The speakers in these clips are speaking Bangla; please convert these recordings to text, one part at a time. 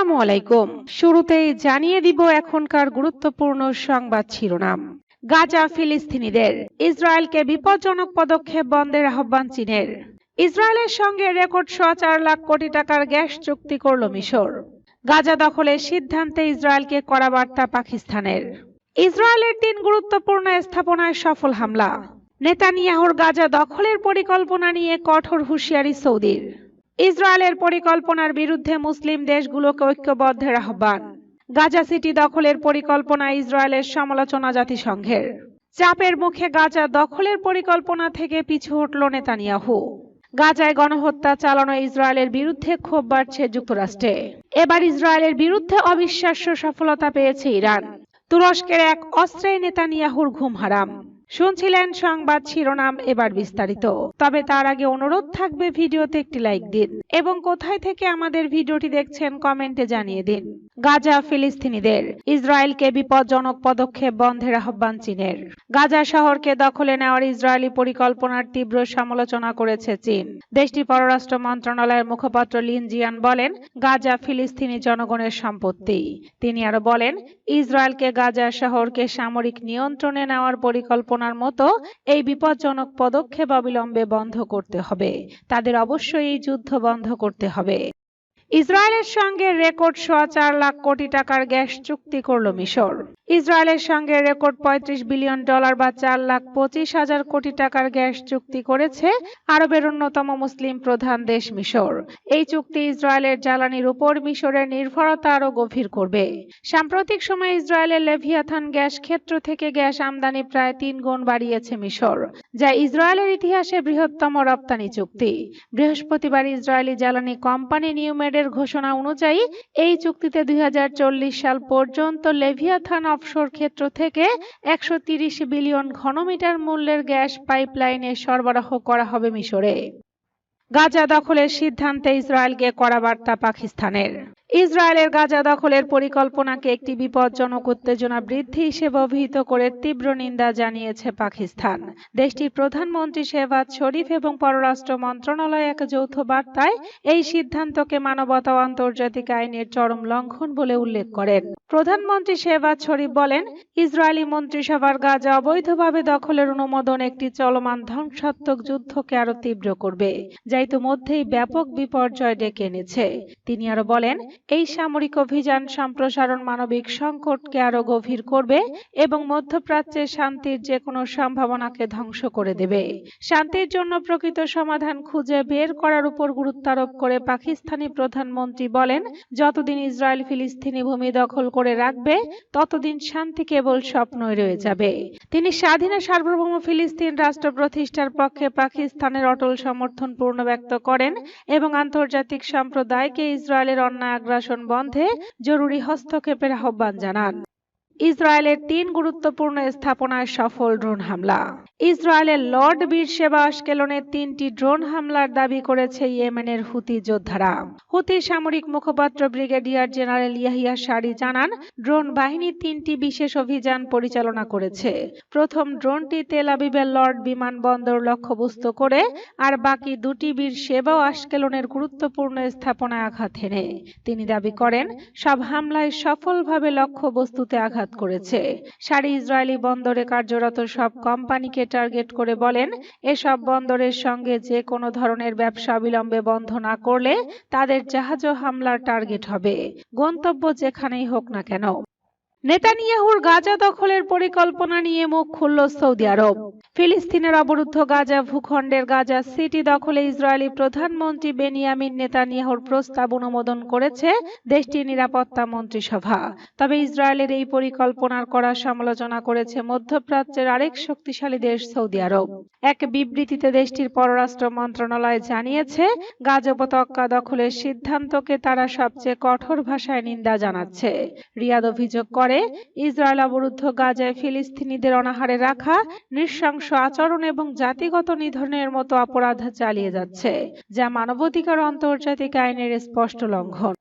আসসালামু আলাইকুম। শুরুতেই জানিয়ে দিব এখনকার গুরুত্বপূর্ণ সংবাদ শিরোনাম। গাজা ফিলিস্তিনিদের। ইসরায়েলকে বিপজ্জনক পদক্ষেপ বন্ধের আহ্বান চীনের। ইসরায়েলের সঙ্গে রেকর্ড সোয়া চার লাখ কোটি টাকার গ্যাস চুক্তি করল মিশর। গাজা দখলের সিদ্ধান্তে ইসরায়েলকে কড়া বার্তা পাকিস্তানের। ইসরায়েলের তিন গুরুত্বপূর্ণ স্থাপনায় সফল হামলা। নেতানিয়াহুর গাজা দখলের পরিকল্পনা নিয়ে কঠোর হুঁশিয়ারি সৌদির। ইসরায়েলের পরিকল্পনার বিরুদ্ধে মুসলিম দেশগুলোকে ঐক্যবদ্ধের আহ্বান। গাজা সিটি দখলের পরিকল্পনা ইসরায়েলের সমালোচনা জাতিসংঘের। চাপের মুখে গাজা দখলের পরিকল্পনা থেকে পিছু হটল নেতানিয়াহু। গাজায় গণহত্যা চালানো ইসরায়েলের বিরুদ্ধে ক্ষোভ বাড়ছে যুক্তরাষ্ট্রে। এবার ইসরায়েলের বিরুদ্ধে অবিশ্বাস্য সফলতা পেয়েছে ইরান। তুরস্কের এক অস্ত্রে নেতানিয়াহুর ঘুম হারাম। শুনছিলেন সংবাদ শিরোনাম এবার বিস্তারিত। তবে তার আগে অনুরোধ থাকবে ভিডিওতে একটি লাইক দিন এবং কোথায় থেকে আমাদের ভিডিওটি দেখছেন কমেন্টে জানিয়ে দিন। গাজা ফিলিস্তিনিদের। ইসরায়েলকে বিপজ্জনক পদক্ষেপ বন্ধের আহ্বান চীনের। গাজা শহরকে দখলে নেওয়ার ইসরায়েলি পরিকল্পনার তীব্র সমালোচনা করেছে চীন। দেশটির পররাষ্ট্র মন্ত্রণালয়ের মুখপাত্র লিন জিয়ান বলেন, গাজা ফিলিস্তিনি জনগণের সম্পত্তি। তিনি আরও বলেন, ইসরায়েলকে গাজা শহরকে সামরিক নিয়ন্ত্রণে নেওয়ার পরিকল্পনার মতো এই বিপজ্জনক পদক্ষেপ অবিলম্বে বন্ধ করতে হবে। তাদের অবশ্যই এই যুদ্ধ বন্ধ করতে হবে। ইসরায়েলের সঙ্গে রেকর্ড সোয়া চার লাখ কোটি টাকার গ্যাস চুক্তি করল মিশর। ইসরায়েলের সঙ্গে রেকর্ড পঁয়ত্রিশ বিলিয়ন ডলার বা চার লাখ পঁচিশ হাজার কোটি টাকার গ্যাস চুক্তি করেছে আরবের অন্যতম মুসলিম প্রধান দেশ মিশর। এই চুক্তি ইসরায়েলের জ্বালানির উপর মিশরের নির্ভরতা আরও গভীর করবে। সাম্প্রতিক সময়ে ইসরায়েলের লেভিয়াথান গ্যাস ক্ষেত্র থেকে গ্যাস আমদানি প্রায় তিন গুণ বাড়িয়েছে মিশর, যা ইসরায়েলের ইতিহাসে বৃহত্তম রপ্তানি চুক্তি। বৃহস্পতিবার ইসরায়েলি জ্বালানি কোম্পানি নিউমেডের ঘোষণা অনুযায়ী, এই চুক্তিতে দুই হাজার চল্লিশ সাল পর্যন্ত লেভিয়াথান অফশোর ক্ষেত্র থেকে একশো বিলিয়ন ঘনমিটার মূল্যের গ্যাস পাইপলাইনে সরবরাহ করা হবে মিশরে। গাজা দখলের সিদ্ধান্তে ইসরায়েলকে কড়া বার্তা পাকিস্তানের। ইসরায়েলের গাজা দখলের পরিকল্পনাকে একটি বিপজ্জনক উত্তেজনা বৃদ্ধি হিসেবে অভিহিত করে তীব্র নিন্দা জানিয়েছে পাকিস্তান। দেশটির প্রধানমন্ত্রী শেহবাজ শরীফ এবং পররাষ্ট্র মন্ত্রণালয় এক যৌথ বার্তায় এই সিদ্ধান্তকে মানবতা আন্তর্জাতিক আইনের চরম লঙ্ঘন বলে উল্লেখ করেন। প্রধানমন্ত্রী শেহবাজ শরীফ বলেন, ইসরায়েলি মন্ত্রিসভার গাজা অবৈধভাবে দখলের অনুমোদন একটি চলমান ধ্বংসাত্মক যুদ্ধকে আরও তীব্র করবে, যা ইতিমধ্যেই ব্যাপক বিপর্যয় ডেকে এনেছে। তিনি আরও বলেন, এই সামরিক অভিযান সম্প্রসারণ মানবিক সংকটকে আরও গভীর করবে এবং মধ্যপ্রাচ্যে শান্তির যে কোনো সম্ভাবনাকে ধ্বংস করে দেবে। শান্তির জন্য প্রকৃত সমাধান খুঁজে বের করার উপর গুরুত্ব আরোপ করে পাকিস্তানি প্রধানমন্ত্রী বলেন, যতদিন ইসরায়েল ফিলিস্তিনি ভূমি দখল করে রাখবে, ততদিন শান্তি কেবল স্বপ্নই রয়ে যাবে। তিনি স্বাধীন সার্বভৌম ফিলিস্তিন রাষ্ট্র প্রতিষ্ঠার পক্ষে পাকিস্তানের অটল সমর্থন পূর্ণ ব্যক্ত করেন এবং আন্তর্জাতিক সম্প্রদায়কে ইসরায়েলের অন্যায় আগ্রাসন বন্ধে জরুরি হস্তক্ষেপের আহ্বান জানান। ইসরায়েলের তিন গুরুত্বপূর্ণ স্থাপনায় সফল ড্রোন হামলা। ইসরায়েলের লর্ড বীর সেবা আশকেলনে তিনটি ড্রোন হামলার দাবি করেছে ইয়েমেনের হুতি যোদ্ধারা। হুতি সামরিক মুখপাত্র ব্রিগেডিয়ার জেনারেল ইয়াহিয়া সারি জানান, ড্রোন বাহিনী তিনটি বিশেষ অভিযান পরিচালনা করেছে। প্রথম ড্রোনটি তেল আবিবের লর্ড বিমানবন্দর লক্ষ্যবস্তু করে আর বাকি দুটি বীর সেবা ও আশকেলনের গুরুত্বপূর্ণ স্থাপনায় আঘাত হেনে। তিনি দাবি করেন, সব হামলায় সফলভাবে লক্ষ্যবস্তুতে আঘাত করেছে। সারি ইসরায়েলি বন্দরে কার্যরত সব কোম্পানিকে টার্গেট করে বলেন, এসব বন্দরের সঙ্গে যে কোনো ধরনের ব্যবসা অবিলম্বে বন্ধ না করলে তাদের জাহাজ হামলার টার্গেট হবে। গন্তব্য যেখানেই হোক না কেন। নেতানিয়াহুর গাজা দখলের পরিকল্পনা নিয়ে মুখ খুলল সৌদি আরব। ফিলিস্তিনের অবরুদ্ধ গাজা ভূখণ্ডের গাজা সিটি দখলে ইসরায়েলি প্রধানমন্ত্রী বেনিয়ামিন নেতানিয়াহুর প্রস্তাব অনুমোদন করেছে দেশটির নিরাপত্তা মন্ত্রিসভা। তবে ইসরায়েলের এই পরিকল্পনার করা সমালোচনা করেছে মধ্যপ্রাচ্যের আরেক শক্তিশালী দেশ সৌদি আরব। এক বিবৃতিতে দেশটির পররাষ্ট্র মন্ত্রণালয় জানিয়েছে, গাজা উপত্যকা দখলের সিদ্ধান্তকে তারা সবচেয়ে কঠোর ভাষায় নিন্দা জানাচ্ছে। রিয়াদ অভিযোগ করে ইসরায়েল অবরুদ্ধ গাজায় ফিলিস্তিনিদের অনাহারে রাখা, নৃশংস আচরণ এবং জাতিগত নিধনের মতো অপরাধ চালিয়ে যাচ্ছে, যা মানবাধিকার আন্তর্জাতিক আইনের স্পষ্ট লঙ্ঘন।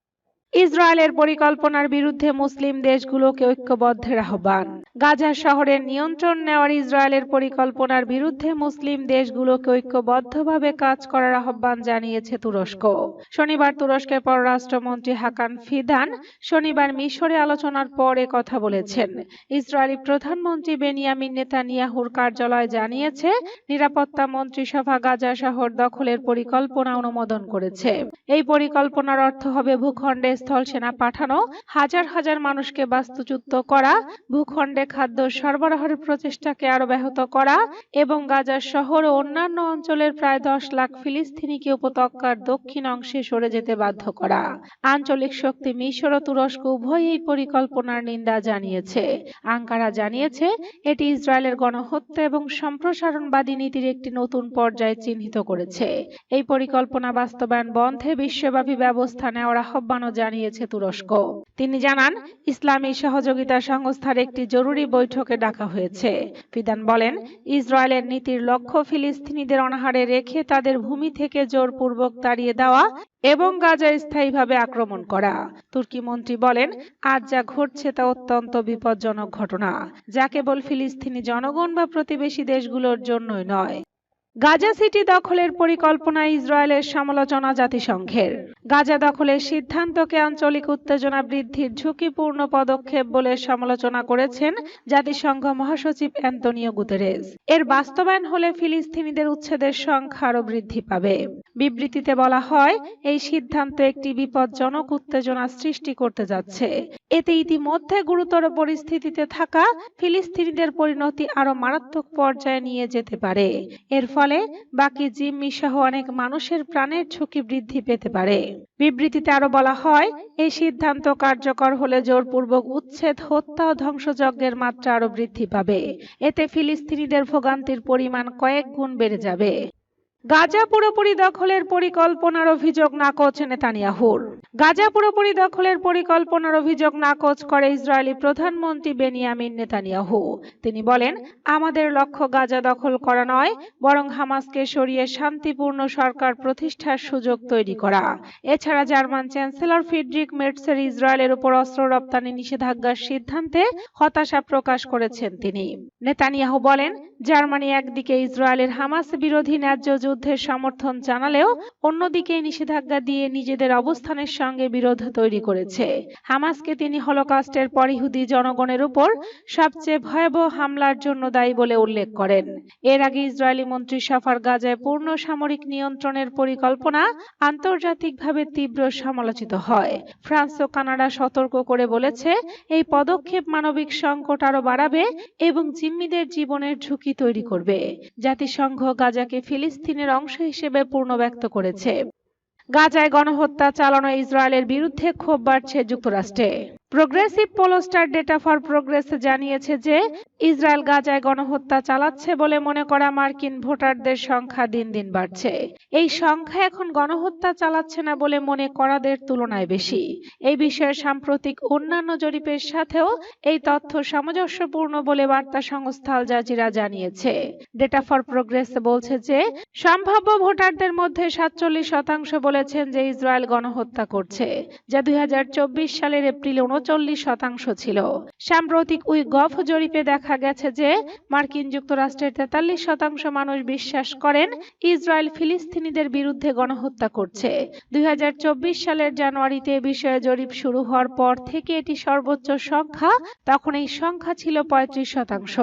ইসরায়েলের পরিকল্পনার বিরুদ্ধে মুসলিম দেশগুলোকে ঐক্যবদ্ধের আহ্বান। গাজা শহরের নিয়ন্ত্রণ নেওয়ার ইসরায়েলের পরিকল্পনার বিরুদ্ধে মুসলিম দেশগুলোকে ঐক্যবদ্ধভাবে কাজ করার আহ্বান জানিয়েছে তুরস্ক। শনিবার তুরস্কের পররাষ্ট্রমন্ত্রী হাকান ফিদান শনিবার মিশরে আলোচনার পর কথা বলেছেন। ইসরায়েলি প্রধানমন্ত্রী বেনিয়ামিন নেতানিয়াহুর কার্যালয় জানিয়েছে, নিরাপত্তা মন্ত্রিসভা গাজা শহর দখলের পরিকল্পনা অনুমোদন করেছে। এই পরিকল্পনার অর্থ হবে ভূখণ্ডে স্থল সেনা পাঠানো হাজার হাজার মানুষকে বাস্তুচ্যুত করা, ভূখণ্ডে খাদ্য সরবরাহের প্রচেষ্টাকে আরও ব্যাহত করা এবং গাজা শহর ও অন্যান্য অঞ্চলের প্রায় দশ লাখ ফিলিস্তিনিকে উপত্যকার দক্ষিণ অংশে সরে যেতে বাধ্য করা। আঞ্চলিক শক্তি মিশর ও তুরস্ক উভয়ই এই পরিকল্পনার নিন্দা জানিয়েছে। আঙ্কারা জানিয়েছে, এটি ইসরায়েলের গণহত্যা এবং সম্প্রসারণবাদী নীতির একটি নতুন পর্যায়ে চিহ্নিত করেছে। এই পরিকল্পনা বাস্তবায়ন বন্ধে বিশ্বব্যাপী ব্যবস্থা নেওয়ার আহ্বানও জানিয়েছে তুরস্ক। তিনি জানান, ইসলামী সহযোগিতা সংস্থার একটি জরুরি বৈঠকে ডাকা হয়েছে। ফিদান বলেন, ইসরায়েলের নীতির লক্ষ্য ফিলিস্তিনিদের অনাহারে রেখে তাদের ভূমি থেকে জোরপূর্বক তাড়িয়ে দেওয়া এবং গাজা স্থায়ীভাবে আক্রমণ করা। তুর্কি মন্ত্রী বলেন, আজ যা ঘটছে তা অত্যন্ত বিপজ্জনক ঘটনা, যা কেবল ফিলিস্তিনি জনগণ বা প্রতিবেশী দেশগুলোর জন্যই নয়। গাজা সিটি দখলের পরিকল্পনা ইসরায়েলের সমালোচনা জাতিসংঘের। গাজা দখলের সিদ্ধান্তকে আঞ্চলিক উত্তেজনা বৃদ্ধির ঝুঁকিপূর্ণ পদক্ষেপ বলে সমালোচনা করেছেন জাতিসংঘ মহাসচিব অ্যান্তনিও গুতেরেস এর বাস্তবায়ন হলে ফিলিস্তিনিদের উচ্ছেদের সংখ্যা আরও বৃদ্ধি পাবে। বিবৃতিতে বলা হয়, এই সিদ্ধান্ত একটি বিপজ্জনক উত্তেজনা সৃষ্টি করতে যাচ্ছে। এতে ইতিমধ্যে গুরুতর পরিস্থিতিতে থাকা ফিলিস্তিনিদের পরিণতি আরও মারাত্মক পর্যায়ে নিয়ে যেতে পারে। এর ফলে বাকি জিম্মি সহ অনেক মানুষের প্রাণের ঝুঁকি বৃদ্ধি পেতে পারে। বিবৃতিতে আরও বলা হয়, এই সিদ্ধান্ত কার্যকর হলে জোরপূর্বক উচ্ছেদ, হত্যা ও ধ্বংসযজ্ঞের মাত্রা আরও বৃদ্ধি পাবে। এতে ফিলিস্তিনিদের ভোগান্তির পরিমাণ কয়েক গুণ বেড়ে যাবে। গাজা পুরোপুরি দখলের পরিকল্পনার অভিযোগ নাকচ নেতানিয়াহুর। গাজা পুরোপুরি দখলের পরিকল্পনার অভিযোগ নাকচ করে ইসরায়েলি প্রধানমন্ত্রী বেনিয়ামিন নেতানিয়াহু। তিনি বলেন, আমাদের লক্ষ্য গাজা দখল করা নয়, বরং হামাসকে সরিয়ে শান্তিপূর্ণ সরকার প্রতিষ্ঠার সুযোগ তৈরি করা। এছাড়া জার্মান চ্যান্সেলর ফিডরিক মেটসের ইসরায়েলের উপর অস্ত্র রপ্তানি নিষেধাজ্ঞার সিদ্ধান্তে হতাশা প্রকাশ করেছেন তিনি। নেতানিয়াহু বলেন, জার্মানি একদিকে ইসরায়েলের হামাস বিরোধী ন্যায্য যুদ্ধের সমর্থন জানালেও অন্যদিকে নিষেধাজ্ঞা দিয়ে নিজেদের অবস্থানের সঙ্গে বিরোধ তৈরি করেছে। হামাসকে তিনি হলোকাস্টের পর ইহুদি জনগণের উপর সবচেয়ে ভয়াবহ হামলার জন্য দায়ী বলে উল্লেখ করেন। এর আগে ইসরায়েলি মন্ত্রিসভার গাজায় পূর্ণ সামরিক নিয়ন্ত্রণের পরিকল্পনা আন্তর্জাতিকভাবে তীব্র সমালোচিত হয়। ফ্রান্স ও কানাডা সতর্ক করে বলেছে, এই পদক্ষেপ মানবিক সংকট আরও বাড়াবে এবং জিম্মিদের জীবনের ঝুঁকি তৈরি করবে। জাতিসংঘ গাজাকে ফিলিস্তিনের অংশ হিসেবে পূর্ণ ব্যক্ত করেছে। গাজায় গণহত্যা চালানো ইসরায়েলের বিরুদ্ধে ক্ষোভ বাড়ছে যুক্তরাষ্ট্রে। Progressive pollster data for progress জানিয়েছে যে, ইসরায়েল গাজায় গণহত্যা চালাচ্ছে বলে মনে করা মার্কিন ভোটারদের সংখ্যা দিন দিন বাড়ছে। এই সংখ্যা এখন গণহত্যা চালাচ্ছে না বলে মনে করাদের তুলনায় বেশি। এই বিষয়ে সাম্প্রতিক অন্যান্য জরিপের সাথেও এই তথ্য সামঞ্জস্যপূর্ণ বলে বার্তা সংস্থা আল জাজিরা জানিয়েছে। ডেটা ফর প্রোগ্রেস বলছে যে, সম্ভাব্য ভোটারদের মধ্যে সাতচল্লিশ শতাংশ বলেছেন যে ইসরায়েল গণহত্যা করছে। যা দুই হাজার চব্বিশ সালের এপ্রিলে উনচল্লিশ শতাংশ ছিল। সাম্প্রতিক উই গভ জরিপে দেখা গেছে যে, মার্কিন যুক্তরাষ্ট্রের তেতাল্লিশ শতাংশ মানুষ বিশ্বাস করেন ইসরায়েল ফিলিস্তিনিদের বিরুদ্ধে গণহত্যা করছে। দুই সালের জানুয়ারিতে বিষয়ে জরিপ শুরু হওয়ার পর থেকে এটি সর্বোচ্চ সংখ্যা, তখন এই সংখ্যা ছিল পঁয়ত্রিশ শতাংশ।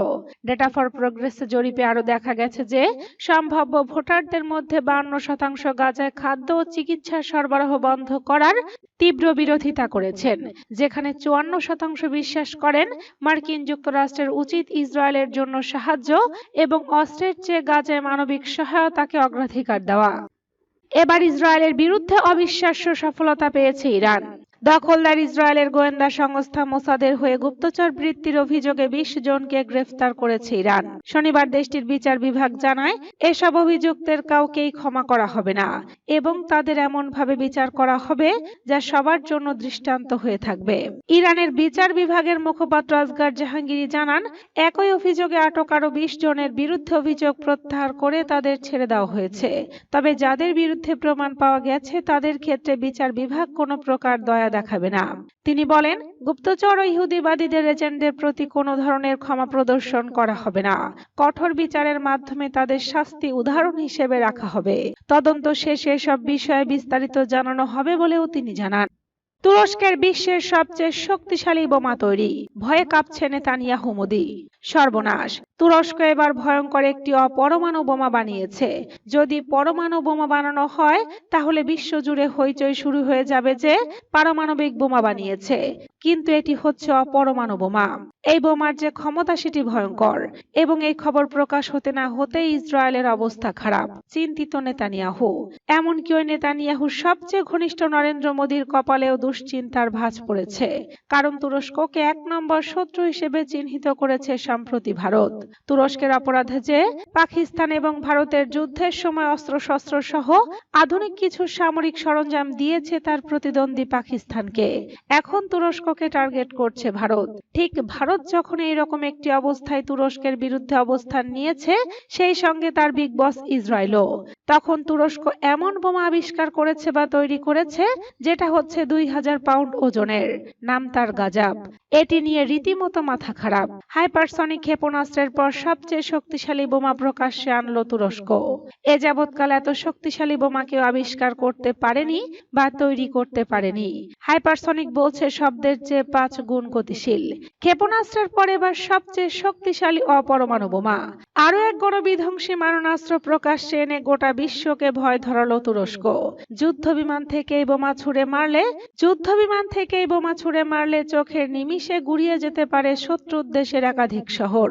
ডেটা ফর প্রোগ্রেস জরিপে আরও দেখা গেছে যে, সম্ভাব্য ভোটারদের মধ্যে বান্ন শতাংশ গাজায় খাদ্য ও চিকিৎসা সরবরাহ বন্ধ করার তীব্র বিরোধিতা করেছেন, যেখানে চুয়ান্ন শতাংশ বিশ্বাস করেন মার্কিন যুক্তরাষ্ট্রের উচিত ইসরায়েলের জন্য সাহায্য এবং অস্ত্রের চেয়ে গাজায় মানবিক সহায়তাকে অগ্রাধিকার দেওয়া। এবার ইসরায়েলের বিরুদ্ধে অবিশ্বাস্য সফলতা পেয়েছে ইরান। দখলদার ইসরায়েলের গোয়েন্দা সংস্থা মোসাদের হয়ে গুপ্তচর বৃত্তির অভিযোগে বিশ জনকে গ্রেফতার করেছে ইরান। শনিবার দেশটির বিচার বিভাগ জানায়, এসব অভিযুক্তের কাউকেই ক্ষমা করা হবে না এবং তাদের এমনভাবে বিচার করা হবে যা সবার জন্য দৃষ্টান্ত হয়ে থাকবে। ইরানের বিচার বিভাগের মুখপাত্র আজগার জাহাঙ্গীরি জানান, একই অভিযোগে আটক আরও বিশ জনের বিরুদ্ধে অভিযোগ প্রত্যাহার করে তাদের ছেড়ে দেওয়া হয়েছে। তবে যাদের বিরুদ্ধে প্রমাণ পাওয়া গেছে, তাদের ক্ষেত্রে বিচার বিভাগ কোনো প্রকার দয়া দয়া দেখাবে না। তিনি বলেন, গুপ্তচর ও ইহুদিবাদীদের এজেন্টদের প্রতি কোনো ধরনের ক্ষমা প্রদর্শন করা হবে না। কঠোর বিচারের মাধ্যমে তাদের শাস্তি উদাহরণ হিসেবে রাখা হবে। তদন্ত শেষে সব বিষয়ে বিস্তারিত জানানো হবে বলেও তিনি জানান। তুরস্কের বিশ্বের সবচেয়ে শক্তিশালী বোমা তৈরি। ভয়ে কাঁপছে নেতানিয়াহু মোদি। সর্বনাশ। তুরস্ক এবার ভয়ঙ্কর একটি অপরমাণু বোমা বানিয়েছে। যদি পরমাণু বোমা বানানো হয়, তাহলে বিশ্বজুড়ে হইচই শুরু হয়ে যাবে যে, পারমাণবিক বোমা বানিয়েছে। কিন্তু এটি হচ্ছে অপরমাণু বোমা। এই বোমার যে ক্ষমতা সেটি ভয়ঙ্কর এবং এই খবর প্রকাশ হতে না হতেই ইসরায়েলের অবস্থা খারাপ, চিন্তিত নেতানিয়াহু। এমনকি ওই নেতানিয়াহুর সবচেয়ে ঘনিষ্ঠ নরেন্দ্র মোদীর কপালেও দুশ্চিন্তার ভাঁজ পড়েছে। কারণ তুরস্ককে এক নম্বর শত্রু হিসেবে চিহ্নিত করেছে সম্প্রতি ভারত। তুরস্কের অপরাধে যে পাকিস্তান এবং ভারতের যুদ্ধের সময় অস্ত্রশস্ত্র সহ আধুনিক কিছু সামরিক সরঞ্জাম দিয়েছে তার প্রতিদ্বন্দ্বী পাকিস্তানকে। এখন তুরস্ককে টার্গেট করছে ভারত। ঠিক ভারত যখন এইরকম একটি অবস্থায় তুরস্কের বিরুদ্ধে অবস্থান নিয়েছে, সেই সঙ্গে তার বিগ বস ইসরায়েলও। তখন তুরস্ক এমন বোমা আবিষ্কার করেছে বা তৈরি করেছে, যেটা হচ্ছে দুই হাজার পাউন্ড ওজনের। নাম তার গাজাব। এটি নিয়ে রীতিমতো মাথা খারাপ। হাইপারসনিক ক্ষেপণাস্ত্রের পর সবচেয়ে শক্তিশালী বোমা প্রকাশ্যে আনলো তুরস্ক। এ যাবৎকাল এত শক্তিশালী বোমা কেউ আবিষ্কার করতে পারেনি বা তৈরি করতে পারেনি। হাইপারসনিক বলছে শব্দের চেয়ে পাঁচ গুণ গতিশীল। ক্ষেপণাস্ত্রের পর এবার সবচেয়ে শক্তিশালী অপরমাণু বোমা আরও এক গণবিধ্বংসী মারণাস্ত্র প্রকাশ্যে এনে গোটা বিশ্বকে ভয় ধরালো তুরস্ক। যুদ্ধ বিমান থেকে এই বোমা ছুড়ে মারলে যুদ্ধ বিমান থেকে এই বোমা ছুড়ে মারলে চোখের নিমিষে গুড়িয়ে যেতে পারে শত্রুর দেশের একাধিক শহর।